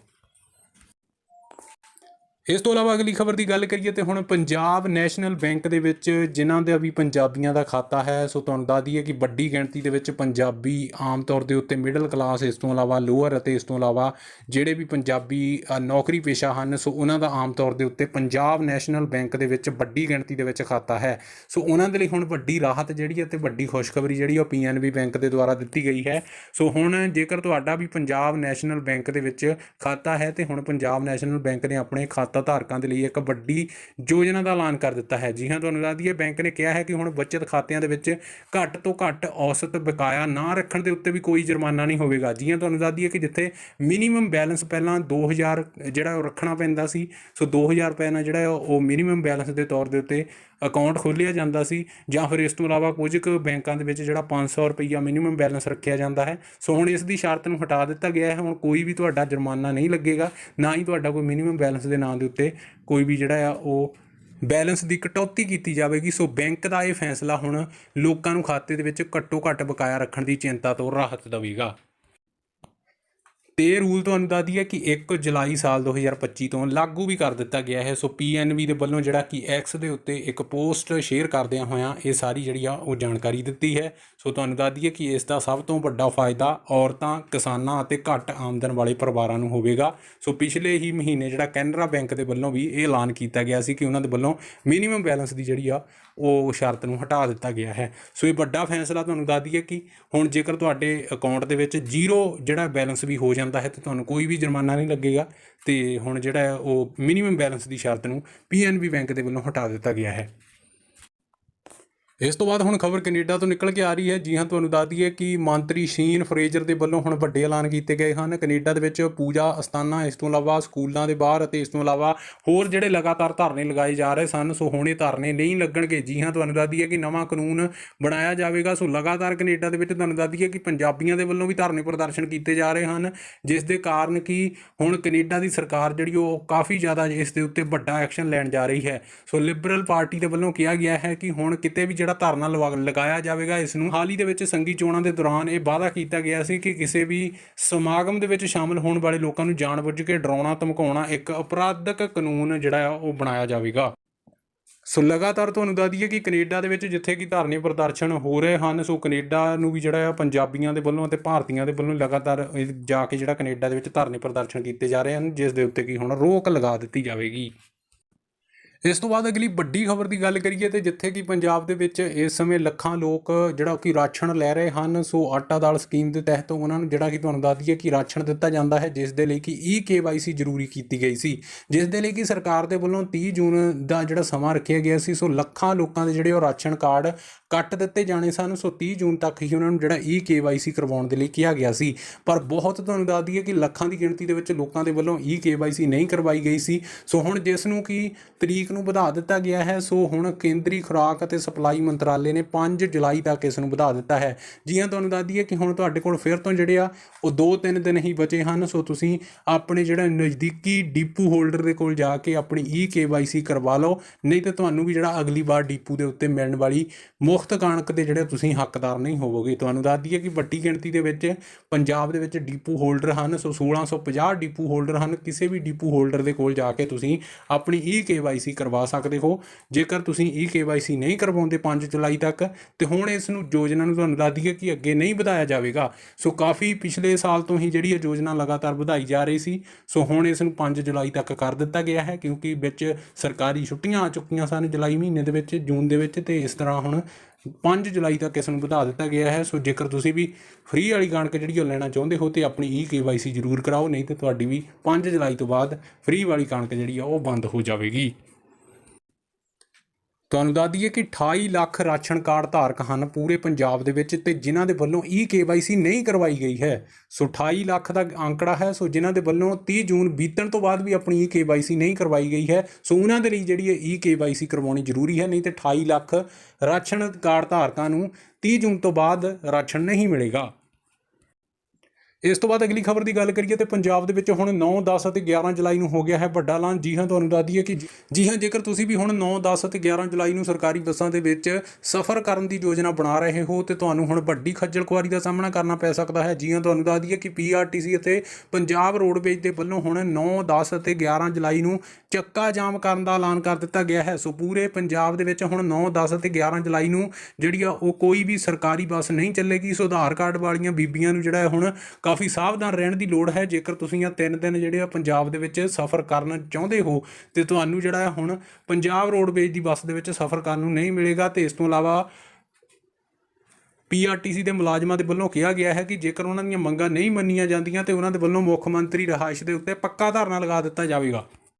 ਇਸ ਤੋਂ ਇਲਾਵਾ ਅਗਲੀ ਖਬਰ ਦੀ ਗੱਲ ਕਰੀਏ ਤੇ ਹੁਣ ਪੰਜਾਬ ਨੈਸ਼ਨਲ ਬੈਂਕ ਦੇ ਵਿੱਚ ਜਿਨ੍ਹਾਂ ਦਾ ਵੀ ਪੰਜਾਬੀਆਂ ਦਾ ਖਾਤਾ ਹੈ, ਸੋ ਤੁਹਾਨੂੰ ਦੱਸ ਦਈਏ ਕਿ ਵੱਡੀ ਗਿਣਤੀ ਦੇ ਵਿੱਚ ਪੰਜਾਬੀ ਆਮ ਤੌਰ ਦੇ ਉੱਤੇ ਮਿਡਲ ਕਲਾਸ ਇਸ ਤੋਂ ਇਲਾਵਾ ਲੋਅਰ ਅਤੇ ਇਸ ਤੋਂ ਇਲਾਵਾ ਜਿਹੜੇ ਵੀ ਪੰਜਾਬੀ ਨੌਕਰੀ ਪੇਸ਼ਾ ਹਨ, ਸੋ ਉਹਨਾਂ ਦਾ ਆਮ ਤੌਰ ਦੇ ਉੱਤੇ ਪੰਜਾਬ ਨੈਸ਼ਨਲ ਬੈਂਕ ਦੇ ਵਿੱਚ ਵੱਡੀ ਗਿਣਤੀ ਦੇ ਵਿੱਚ ਖਾਤਾ ਹੈ। ਸੋ ਉਹਨਾਂ ਦੇ ਲਈ ਹੁਣ ਵੱਡੀ ਰਾਹਤ ਜਿਹੜੀ ਹੈ ਤੇ ਵੱਡੀ ਖੁਸ਼ਖਬਰੀ ਜਿਹੜੀ ਉਹ ਪੀਐਨਬੀ ਬੈਂਕ ਦੇ ਦੁਆਰਾ ਦਿੱਤੀ ਗਈ ਹੈ। ਸੋ ਹੁਣ ਜੇਕਰ ਤੁਹਾਡਾ ਵੀ ਪੰਜਾਬ ਨੈਸ਼ਨਲ ਬੈਂਕ ਦੇ ਵਿੱਚ ਖਾਤਾ ਹੈ ਤੇ ਹੁਣ ਪੰਜਾਬ ਨੈਸ਼ਨਲ ਬੈਂਕ ਨੇ ਆਪਣੇ ਖਾਤਾ ਧਾਰਕਾਂ ਦੇ ਲਈ ਇੱਕ ਵੱਡੀ ਯੋਜਨਾ ਦਾ ਐਲਾਨ ਕਰ ਦਿੱਤਾ ਹੈ। ਜੀ ਹਾਂ, ਤੁਹਾਨੂੰ ਦੱਸ ਦਈਏ ਬੈਂਕ ਨੇ ਕਿਹਾ ਹੈ ਕਿ ਹੁਣ ਬੱਚਤ ਖਾਤਿਆਂ ਦੇ ਵਿੱਚ ਘੱਟ ਤੋਂ ਘੱਟ ਔਸਤ ਬਕਾਇਆ ਨਾ ਰੱਖਣ ਦੇ ਉੱਤੇ ਵੀ ਕੋਈ ਜੁਰਮਾਨਾ ਨਹੀਂ ਹੋਵੇਗਾ। ਜੀ ਹਾਂ, ਤੁਹਾਨੂੰ ਦੱਸ ਦਈਏ ਕਿ ਜਿੱਥੇ ਮਿਨੀਮਮ ਬੈਲੈਂਸ ਪਹਿਲਾਂ 2000 ਜਿਹੜਾ ਉਹ ਰੱਖਣਾ ਪੈਂਦਾ ਸੀ, ਸੋ 2000 ਰੁਪਏ ਨਾਲ ਜਿਹੜਾ ਉਹ ਮਿਨੀਮਮ ਬੈਲੈਂਸ ਦੇ ਤੌਰ ਦੇ ਉੱਤੇ ਅਕਾਊਂਟ ਖੋਲ੍ਹਿਆ ਜਾਂਦਾ ਸੀ ਜਾਂ ਫਿਰ ਇਸ ਤੋਂ ਇਲਾਵਾ ਕੁਝ ਕੁ ਬੈਂਕਾਂ ਦੇ ਵਿੱਚ ਜਿਹੜਾ 500 ਰੁਪਈਆ ਮਿਨੀਮਮ ਬੈਲੈਂਸ ਰੱਖਿਆ ਜਾਂਦਾ ਹੈ। ਸੋ ਹੁਣ ਇਸ ਦੀ ਸ਼ਰਤ ਨੂੰ ਹਟਾ ਦਿੱਤਾ ਗਿਆ ਹੈ। ਹੁਣ ਕੋਈ ਵੀ ਤੁਹਾਡਾ ਜੁਰਮਾਨਾ ਨਹੀਂ ਲੱਗੇਗਾ, ਨਾ ਹੀ ਤੁਹਾਡਾ ਕੋਈ ਮਿਨੀਮਮ ਬੈਲੈਂਸ ਦੇ ਨਾਂ ਦੇ ਉੱਤੇ ਕੋਈ ਵੀ ਜਿਹੜਾ ਆ ਉਹ ਬੈਲੈਂਸ ਦੀ ਕਟੌਤੀ ਕੀਤੀ ਜਾਵੇਗੀ। ਸੋ ਬੈਂਕ ਦਾ ਇਹ ਫੈਸਲਾ ਹੁਣ ਲੋਕਾਂ ਨੂੰ ਖਾਤੇ ਦੇ ਵਿੱਚ ਘੱਟੋ ਘੱਟ ਬਕਾਇਆ ਰੱਖਣ ਦੀ ਚਿੰਤਾ ਤੋਂ ਰਾਹਤ ਦੇਵੇਗਾ। ਤੇ ਇਹ ਰੂਲ ਤੁਹਾਨੂੰ ਦੱਸ ਦਈਏ ਕਿ 1 ਜੁਲਾਈ ਸਾਲ 2025 ਤੋਂ ਲਾਗੂ ਵੀ ਕਰ ਦਿੱਤਾ ਗਿਆ ਹੈ। ਸੋ ਪੀਐਨਬੀ ਦੇ ਵੱਲੋਂ ਜਿਹੜਾ ਕਿ ਐਕਸ ਦੇ ਉੱਤੇ ਇੱਕ ਪੋਸਟ ਸ਼ੇਅਰ ਕਰਦਿਆਂ ਹੋਇਆਂ ਇਹ ਸਾਰੀ ਜਿਹੜੀ ਆ ਉਹ ਜਾਣਕਾਰੀ ਦਿੱਤੀ ਹੈ। ਸੋ ਤੁਹਾਨੂੰ ਦੱਸ ਦਈਏ ਕਿ ਇਸ ਦਾ ਸਭ ਤੋਂ ਵੱਡਾ ਫਾਇਦਾ ਔਰਤਾਂ, ਕਿਸਾਨਾਂ ਅਤੇ ਘੱਟ ਆਮਦਨ ਵਾਲੇ ਪਰਿਵਾਰਾਂ ਨੂੰ ਹੋਵੇਗਾ। ਸੋ ਪਿਛਲੇ ਹੀ ਮਹੀਨੇ ਜਿਹੜਾ ਕੈਨਰਾ ਬੈਂਕ ਦੇ ਵੱਲੋਂ ਵੀ ਇਹ ਐਲਾਨ ਕੀਤਾ ਗਿਆ ਸੀ ਕਿ ਉਹਨਾਂ ਦੇ ਵੱਲੋਂ ਮਿਨੀਮਮ ਬੈਲੈਂਸ ਦੀ ਜਿਹੜੀ ਆ ਉਹ ਸ਼ਰਤ ਨੂੰ ਹਟਾ ਦਿੱਤਾ ਗਿਆ ਹੈ। ਸੋ ਇਹ ਵੱਡਾ ਫੈਸਲਾ ਤੁਹਾਨੂੰ ਦੱਸ ਦਈਏ ਕਿ ਹੁਣ ਜੇਕਰ ਤੁਹਾਡੇ ਅਕਾਊਂਟ ਦੇ ਵਿੱਚ ਜ਼ੀਰੋ ਜਿਹੜਾ ਬੈਲੈਂਸ ਵੀ ਹੋ ਜਾਂਦਾ ਹੈ ਤੇ ਤੁਹਾਨੂੰ ਕੋਈ ਵੀ ਜੁਰਮਾਨਾ ਨਹੀਂ ਲੱਗੇਗਾ। ਤੇ ਹੁਣ ਜਿਹੜਾ ਉਹ ਮਿਨੀਮਮ ਬੈਲੈਂਸ ਦੀ ਸ਼ਰਤ ਨੂੰ ਪੀਐਨਬੀ ਬੈਂਕ ਦੇ ਵੱਲੋਂ ਹਟਾ ਦਿੱਤਾ ਗਿਆ ਹੈ। ਇਸ ਤੋਂ ਬਾਅਦ ਹੁਣ ਖਬਰ ਕੈਨੇਡਾ ਤੋਂ ਨਿਕਲ ਕੇ ਆ ਰਹੀ ਹੈ। ਜੀ ਹਾਂ, ਤੁਹਾਨੂੰ ਦੱਸ ਦਈਏ ਕਿ ਮੰਤਰੀ ਸ਼ੀਨ ਫਰੇਜਰ ਦੇ ਵੱਲੋਂ ਹੁਣ ਵੱਡੇ ਐਲਾਨ ਕੀਤੇ ਗਏ ਹਨ। ਕੈਨੇਡਾ ਦੇ ਵਿੱਚ ਪੂਜਾ ਅਸਥਾਨਾਂ, ਇਸ ਤੋਂ ਇਲਾਵਾ ਸਕੂਲਾਂ ਦੇ ਬਾਹਰ ਅਤੇ ਇਸ ਤੋਂ ਇਲਾਵਾ ਹੋਰ ਜਿਹੜੇ ਲਗਾਤਾਰ ਧਰਨੇ ਲਗਾਏ ਜਾ ਰਹੇ ਸਨ, ਸੋ ਹੁਣ ਇਹ ਧਰਨੇ ਨਹੀਂ ਲੱਗਣਗੇ। ਜੀ ਹਾਂ, ਤੁਹਾਨੂੰ ਦੱਸ ਦਈਏ ਕਿ ਨਵਾਂ ਕਾਨੂੰਨ ਬਣਾਇਆ ਜਾਵੇਗਾ। ਸੋ ਲਗਾਤਾਰ ਕੈਨੇਡਾ ਦੇ ਵਿੱਚ ਤੁਹਾਨੂੰ ਦੱਸ ਦਈਏ ਕਿ ਪੰਜਾਬੀਆਂ ਦੇ ਵੱਲੋਂ ਵੀ ਧਰਨੇ ਪ੍ਰਦਰਸ਼ਨ ਕੀਤੇ ਜਾ ਰਹੇ ਹਨ, ਜਿਸ ਦੇ ਕਾਰਨ ਕਿ ਹੁਣ ਕੈਨੇਡਾ ਦੀ ਸਰਕਾਰ ਜਿਹੜੀ ਉਹ ਕਾਫੀ ਜ਼ਿਆਦਾ ਇਸ ਦੇ ਉੱਤੇ ਵੱਡਾ ਐਕਸ਼ਨ ਲੈਣ ਜਾ ਰਹੀ ਹੈ। ਸੋ ਲਿਬਰਲ ਪਾਰਟੀ ਦੇ ਵੱਲੋਂ ਕਿਹਾ ਗਿਆ ਹੈ ਕਿ ਹੁਣ ਕਿਤੇ ਵੀ ਜਿਹੜਾ ਧਰਨਾ ਲਗਾਇਆ ਜਾਵੇਗਾ, ਇਸ ਨੂੰ ਹਾਲ ਹੀ ਦੇ ਵਿੱਚ ਸੰਗੀ ਚੋਣਾਂ ਦੇ ਦੌਰਾਨ ਇਹ ਵਾਅਦਾ ਕੀਤਾ ਗਿਆ ਸੀ ਕਿ ਕਿਸੇ ਵੀ ਸਮਾਗਮ ਦੇ ਵਿੱਚ ਸ਼ਾਮਲ ਹੋਣ ਵਾਲੇ ਲੋਕਾਂ ਨੂੰ ਜਾਣਬੁੱਝ ਕੇ ਡਰਾਉਣਾ, ਧਮਕਾਉਣਾ ਇੱਕ ਅਪਰਾਧਕ ਕਾਨੂੰਨ ਜਿਹੜਾ ਆ, ਉਹ ਬਣਾਇਆ ਜਾਵੇਗਾ। ਸੋ ਲਗਾਤਾਰ ਤੁਹਾਨੂੰ ਦੱਸ ਦਈਏ ਕਿ ਕੈਨੇਡਾ ਦੇ ਵਿੱਚ ਜਿੱਥੇ ਕਿ ਧਰਨੇ ਪ੍ਰਦਰਸ਼ਨ ਹੋ ਰਹੇ ਹਨ, ਸੋ ਕੈਨੇਡਾ ਨੂੰ ਵੀ ਜਿਹੜਾ ਆ, ਪੰਜਾਬੀਆਂ ਦੇ ਵੱਲੋਂ ਅਤੇ ਭਾਰਤੀਆਂ ਦੇ ਵੱਲੋਂ ਲਗਾਤਾਰ ਜਾ ਕੇ ਜਿਹੜਾ ਕੈਨੇਡਾ ਦੇ ਵਿੱਚ ਧਰਨੇ ਪ੍ਰਦਰਸ਼ਨ ਕੀਤੇ ਜਾ ਰਹੇ ਹਨ, ਜਿਸ ਦੇ ਉੱਤੇ ਕੀ ਹੁਣ ਰੋਕ ਲਗਾ ਦਿੱਤੀ ਜਾਵੇਗੀ। ਇਸ ਤੋਂ ਬਾਅਦ ਅਗਲੀ ਵੱਡੀ ਖਬਰ ਦੀ ਗੱਲ ਕਰੀਏ ਤੇ ਜਿੱਥੇ ਕਿ ਪੰਜਾਬ ਦੇ ਵਿੱਚ ਇਸ ਸਮੇਂ ਲੱਖਾਂ ਲੋਕ ਜਿਹੜਾ ਕਿ ਰਾਸ਼ਨ ਲੈ ਰਹੇ ਹਨ, ਸੋ ਆਟਾ ਦਾਲ ਸਕੀਮ ਦੇ ਤਹਿਤ ਉਹਨਾਂ ਨੂੰ ਜਿਹੜਾ ਕਿ ਤੁਹਾਨੂੰ ਦੱਸ ਦਈਏ ਕਿ ਰਾਸ਼ਨ ਦਿੱਤਾ ਜਾਂਦਾ ਹੈ, ਜਿਸ ਦੇ ਲਈ ਕਿ ਈ ਕੇਵਾਈਸੀ ਜ਼ਰੂਰੀ ਕੀਤੀ ਗਈ ਸੀ, ਜਿਸ ਦੇ ਲਈ ਕਿ ਸਰਕਾਰ ਦੇ ਵੱਲੋਂ 30 ਜੂਨ ਦਾ ਜਿਹੜਾ ਸਮਾਂ ਰੱਖਿਆ ਗਿਆ ਸੀ, ਸੋ ਲੱਖਾਂ ਲੋਕਾਂ ਦੇ ਜਿਹੜੇ ਉਹ ਰਾਸ਼ਨ ਕਾਰਡ ਕੱਟ ਦਿੱਤੇ ਜਾਣੇ ਸਨ। ਸੋ 30 ਜੂਨ ਤੱਕ ਹੀ ਉਹਨਾਂ ਨੂੰ ਜਿਹੜਾ ਈ ਕੇਵਾਈਸੀ ਕਰਵਾਉਣ ਦੇ ਲਈ ਕਿਹਾ ਗਿਆ ਸੀ। ਪਰ ਬਹੁਤ ਤੁਹਾਨੂੰ ਦੱਸ ਦਈਏ ਕਿ ਲੱਖਾਂ ਦੀ ਗਿਣਤੀ ਦੇ ਵਿੱਚ ਲੋਕਾਂ ਦੇ ਵੱਲੋਂ ਈ ਕੇਵਾਈਸੀ ਨਹੀਂ ਕਰਵਾਈ ਗਈ ਸੀ। ਸੋ ਹੁਣ ਜਿਸ ਨੂੰ ਕਿ ਤਰੀਕ ਨੂੰ ਵਧਾ ਦਿੱਤਾ ਗਿਆ ਹੈ, ਸੋ ਹੁਣ ਕੇਂਦਰੀ ਖੁਰਾਕ ਅਤੇ ਸਪਲਾਈ ਮੰਤਰਾਲੇ ਨੇ 5 ਜੁਲਾਈ ਤੱਕ ਇਸ ਨੂੰ ਵਧਾ ਦਿੱਤਾ ਹੈ। ਜੀ ਹਾਂ ਤੁਹਾਨੂੰ ਦੱਸ ਦਈਏ ਕਿ ਹੁਣ ਤੁਹਾਡੇ ਕੋਲ ਫਿਰ ਤੋਂ ਜਿਹੜੇ ਆ, ਉਹ 2-3 ਦਿਨ ਹੀ ਬਚੇ ਹਨ। ਸੋ ਤੁਸੀਂ ਆਪਣੇ ਜਿਹੜਾ ਨਜ਼ਦੀਕੀ ਡੀਪੂ ਹੋਲਡਰ ਦੇ ਕੋਲ ਜਾ ਕੇ ਆਪਣੀ ਈ ਕੇਵਾਈਸੀ ਕਰਵਾ ਲਓ। ਨਹੀਂ ਤਾਂ ਤੁਹਾਨੂੰ ਵੀ ਜਿਹੜਾ ਅਗਲੀ ਵਾਰ ਡੀਪੂ ਦੇ ਉੱਤੇ ਮਿਲਣ ਵਾਲੀ ਮੁਫਤ ਕਣਕ ਦੇ ਜਿਹੜੇ ਤੁਸੀਂ ਹੱਕਦਾਰ ਨਹੀਂ ਹੋਵੋਗੇ, ਤੁਹਾਨੂੰ ਦੱਸ ਦਈਏ ਕਿ ਵੱਡੀ ਗਿਣਤੀ ਦੇ ਵਿੱਚ ਪੰਜਾਬ ਦੇ ਵਿੱਚ ਡੀਪੂ ਹੋਲਡਰ ਹਨ, ਸੋ 1650 ਡੀਪੂ ਹੋਲਡਰ ਹਨ, ਕਿਸੇ ਵੀ ਡੀਪੂ ਹੋਲਡਰ ਦੇ ਕੋਲ ਜਾ ਕੇ ਤੁਸੀਂ ਆਪਣੀ ਈ ਕੇਵਾਈਸੀ ਕਰਵਾ ਸਕਦੇ ਹੋ। ਜੇਕਰ ਤੁਸੀਂ ਈ ਕੇਵਾਈਸੀ ਨਹੀਂ ਕਰਵਾਉਂਦੇ 5 ਜੁਲਾਈ ਤੱਕ, ਤੇ ਹੁਣ ਇਸ ਨੂੰ ਯੋਜਨਾ ਨੂੰ ਤੁਹਾਨੂੰ ਦੱਸ ਦਈਏ ਕਿ ਅੱਗੇ ਨਹੀਂ ਵਧਾਇਆ ਜਾਵੇਗਾ। ਸੋ ਕਾਫੀ ਪਿਛਲੇ ਸਾਲ ਤੋਂ ਹੀ ਜਿਹੜੀ ਇਹ ਯੋਜਨਾ ਲਗਾਤਾਰ ਵਧਾਈ ਜਾ ਰਹੀ ਸੀ, ਸੋ ਹੁਣ ਇਸ ਨੂੰ 5 ਜੁਲਾਈ ਤੱਕ ਕਰ ਦਿੱਤਾ ਗਿਆ ਹੈ, ਕਿਉਂਕਿ ਵਿੱਚ ਸਰਕਾਰੀ ਛੁੱਟੀਆਂ ਆ ਚੁੱਕੀਆਂ ਸਨ ਜੁਲਾਈ ਮਹੀਨੇ ਦੇ ਵਿੱਚ, ਜੂਨ ਦੇ ਵਿੱਚ, ਤੇ ਇਸ ਤਰ੍ਹਾਂ ਹੁਣ 5 ਜੁਲਾਈ ਤੱਕ ਇਸ ਨੂੰ ਵਧਾ ਦਿੱਤਾ ਗਿਆ ਹੈ। ਸੋ ਜੇਕਰ ਤੁਸੀਂ ਵੀ ਫ੍ਰੀ ਵਾਲੀ ਕਣਕ ਜਿਹੜੀ ਉਹ ਲੈਣਾ ਚਾਹੁੰਦੇ ਹੋ ਤੇ ਆਪਣੀ ਈ ਕੇਵਾਈਸੀ ਜ਼ਰੂਰ ਕਰਾਓ, ਨਹੀਂ ਤੇ ਤੁਹਾਡੀ ਵੀ 5 ਜੁਲਾਈ ਤੋਂ ਬਾਅਦ ਫ੍ਰੀ ਵਾਲੀ ਕਣਕ ਜਿਹੜੀ ਆ ਉਹ ਬੰਦ ਹੋ ਜਾਵੇਗੀ। ਤੁਹਾਨੂੰ ਦੱਸ ਦਈਏ ਕਿ 28 ਲੱਖ ਰਾਸ਼ਨ ਕਾਰਡ ਧਾਰਕ ਹਨ ਪੂਰੇ ਪੰਜਾਬ ਦੇ ਵਿੱਚ ਤੇ ਜਿਨ੍ਹਾਂ ਦੇ ਵੱਲੋਂ ਈ ਕੇਵਾਈਸੀ ਨਹੀਂ ਕਰਵਾਈ ਗਈ ਹੈ। ਸੋ 28 ਲੱਖ ਦਾ ਅੰਕੜਾ ਹੈ, ਸੋ ਜਿਨ੍ਹਾਂ ਦੇ ਵੱਲੋਂ 30 ਜੂਨ ਬੀਤਣ ਤੋਂ ਬਾਅਦ ਵੀ ਆਪਣੀ ਈ ਕੇਵਾਈਸੀ ਨਹੀਂ ਕਰਵਾਈ ਗਈ ਹੈ, ਸੋ ਉਹਨਾਂ ਦੇ ਲਈ ਜਿਹੜੀ ਹੈ ਈ ਕੇਵਾਈਸੀ ਕਰਵਾਉਣੀ ਜ਼ਰੂਰੀ ਹੈ, ਨਹੀਂ ਤੇ 28 ਲੱਖ ਰਾਸ਼ਨ ਕਾਰਡ ਧਾਰਕਾਂ ਨੂੰ 30 ਜੂਨ ਤੋਂ ਬਾਅਦ ਰਾਸ਼ਨ ਨਹੀਂ ਮਿਲੇਗਾ। ਇਸ ਤੋਂ ਬਾਅਦ ਅਗਲੀ ਖਬਰ ਦੀ ਗੱਲ ਕਰੀਏ ਤੇ ਪੰਜਾਬ ਦੇ ਵਿੱਚ ਹੁਣ 9 10 ਅਤੇ 11 ਜੁਲਾਈ ਨੂੰ ਹੋ ਗਿਆ ਹੈ ਵੱਡਾ ਐਲਾਨ। ਜੀ ਹਾਂ, ਤੁਹਾਨੂੰ ਦੱਸ ਦਈਏ ਕਿ ਜੀ ਹਾਂ, ਜੇਕਰ ਤੁਸੀਂ ਵੀ ਹੁਣ 9 10 ਅਤੇ 11 ਜੁਲਾਈ ਨੂੰ ਸਰਕਾਰੀ ਬੱਸਾਂ ਦੇ ਵਿੱਚ ਸਫ਼ਰ ਕਰਨ ਦੀ ਯੋਜਨਾ ਬਣਾ ਰਹੇ ਹੋ ਤੇ ਤੁਹਾਨੂੰ ਹੁਣ ਵੱਡੀ ਖੱਜਲ ਖੁਆਰੀ ਦਾ ਸਾਹਮਣਾ ਕਰਨਾ ਪੈ ਸਕਦਾ ਹੈ। ਜੀ ਹਾਂ, ਤੁਹਾਨੂੰ ਦੱਸ ਦਈਏ ਕਿ ਪੀਆਰਟੀਸੀ ਅਤੇ ਪੰਜਾਬ ਰੋਡਵੇਜ਼ ਦੇ ਵੱਲੋਂ ਹੁਣ 9 10 ਅਤੇ 11 ਜੁਲਾਈ ਨੂੰ ਚੱਕਾ ਜਾਮ ਕਰਨ ਦਾ ਐਲਾਨ ਕਰ ਦਿੱਤਾ ਗਿਆ ਹੈ। ਸੋ ਪੂਰੇ ਪੰਜਾਬ ਦੇ ਵਿੱਚ ਹੁਣ 9 10 ਅਤੇ 11 ਜੁਲਾਈ ਨੂੰ ਜਿਹੜੀ ਆ ਉਹ ਕੋਈ ਵੀ ਸਰਕਾਰੀ ਬੱਸ ਨਹੀਂ ਚੱਲੇਗੀ। ਸੋ ਆਧਾਰ ਕਾਰਡ ਵਾਲੀਆਂ ਬੀਬੀਆਂ ਨੂੰ ਜਿਹੜਾ ਹੁਣ ਕਾਫੀ ਸਾਵਧਾਨ ਰਹਿਣ ਦੀ ਲੋੜ ਹੈ। ਜੇਕਰ ਤੁਸੀਂ ਆ ਤਿੰਨ ਦਿਨ ਜਿਹੜੇ ਆ ਪੰਜਾਬ ਦੇ ਵਿੱਚ ਸਫ਼ਰ ਕਰਨਾ ਚਾਹੁੰਦੇ ਹੋ ਤੇ ਤੁਹਾਨੂੰ ਜਿਹੜਾ ਹੈ ਹੁਣ ਪੰਜਾਬ ਰੋਡਵੇਜ਼ ਦੀ ਬੱਸ ਦੇ ਵਿੱਚ ਸਫ਼ਰ ਕਰਨ ਨੂੰ ਨਹੀਂ ਮਿਲੇਗਾ ਤੇ ਇਸ ਤੋਂ ਇਲਾਵਾ ਪੀਆਰਟੀਸੀ ਦੇ ਮੁਲਾਜ਼ਮਾਂ ਦੇ ਵੱਲੋਂ ਕਿਹਾ ਗਿਆ ਹੈ ਕਿ ਜੇਕਰ ਉਹਨਾਂ ਦੀਆਂ ਮੰਗਾਂ ਨਹੀਂ ਮੰਨੀਆਂ ਜਾਂਦੀਆਂ ਤੇ ਉਹਨਾਂ ਦੇ ਵੱਲੋਂ ਮੁੱਖ ਮੰਤਰੀ ਰਿਹਾਇਸ਼ ਦੇ ਉੱਤੇ ਪੱਕਾ ਧਰਨਾ ਲਗਾ ਦਿੱਤਾ ਜਾਵੇਗਾ।